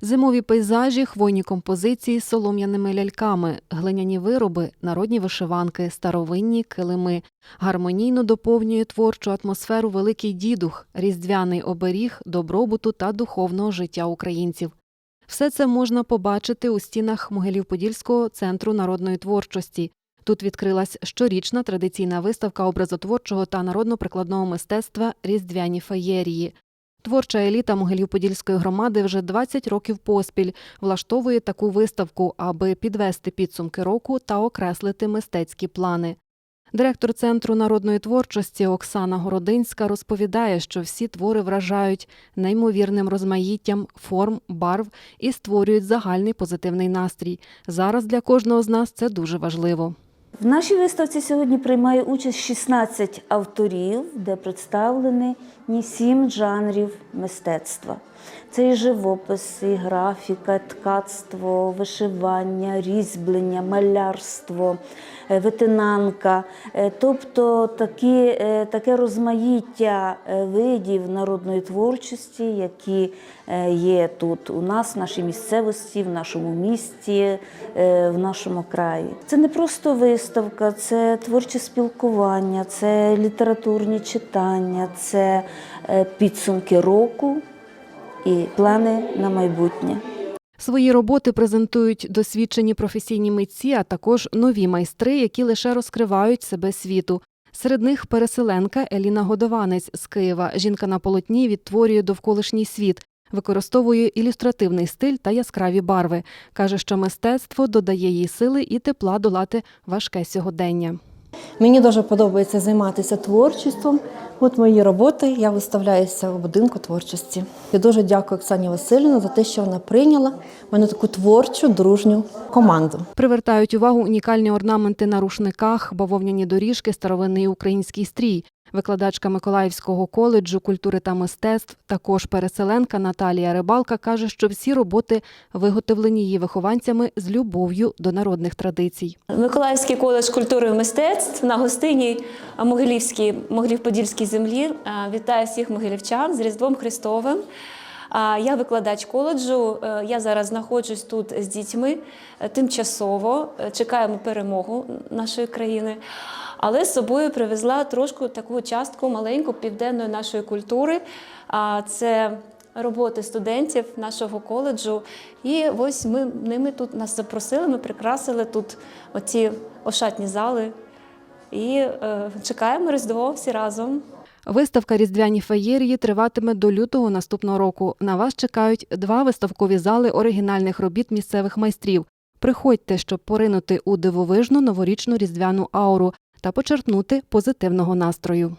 Зимові пейзажі, хвойні композиції з солом'яними ляльками, глиняні вироби, народні вишиванки, старовинні килими. Гармонійно доповнює творчу атмосферу Великий Дідух, різдвяний оберіг добробуту та духовного життя українців. Все це можна побачити у стінах Могилів-Подільського центру народної творчості. Тут відкрилась щорічна традиційна виставка образотворчого та народно-прикладного мистецтва Різдвяні феєрії. Творча еліта Могилів-Подільської громади вже 20 років поспіль влаштовує таку виставку, аби підвести підсумки року та окреслити мистецькі плани. Директор Центру народної творчості Оксана Городинська розповідає, що всі твори вражають неймовірним розмаїттям форм, барв і створюють загальний позитивний настрій. Зараз для кожного з нас це дуже важливо. В нашій виставці сьогодні приймає участь 16 авторів, де представлені сім жанрів мистецтва. Це і живопис, і графіка, ткацтво, вишивання, різьблення, малярство, е, витинанка. Е, Тобто такі, е, таке розмаїття видів народної творчості, які є тут у нас, в нашій місцевості, в нашому місті, в нашому краї. Це не просто виставка, це творче спілкування, це літературні читання, це підсумки року і плани на майбутнє. Свої роботи презентують досвідчені професійні митці, а також нові майстри, які лише розкривають себе світу. Серед них переселенка Еліна Годованець з Києва. Жінка на полотні відтворює довколишній світ, використовує ілюстративний стиль та яскраві барви. Каже, що мистецтво додає їй сили і тепла долати важке сьогодення. Мені дуже подобається займатися творчістю. От мої роботи я виставляюся в будинку творчості. Я дуже дякую Оксані Васильівні за те, що вона прийняла мене таку творчу, дружню команду. Привертають увагу унікальні орнаменти на рушниках, бавовняні доріжки, старовинний український стрій. Викладачка Миколаївського коледжу культури та мистецтв, також переселенка Наталія Рибалка каже, що всі роботи виготовлені її вихованцями з любов'ю до народних традицій. Миколаївський коледж культури і мистецтв на гостині Могилівській, Могилів-Подільській землі Вітаю вітає всіх могилівчан з Різдвом Христовим. Я викладач коледжу. е, Я зараз знаходжусь тут з дітьми е, тимчасово. е, Чекаємо перемогу нашої країни. Але з собою привезла трошку таку частку маленьку південної нашої культури. Це роботи студентів нашого коледжу. І ось ми ними тут нас запросили. Ми прикрасили тут оці ошатні зали. І е, чекаємо Різдво всі разом. Виставка Різдвяні феєрії триватиме до лютого наступного року. На вас чекають два виставкові зали оригінальних робіт місцевих майстрів. Приходьте, щоб поринути у дивовижну новорічну різдвяну ауру та почерпнути позитивного настрою.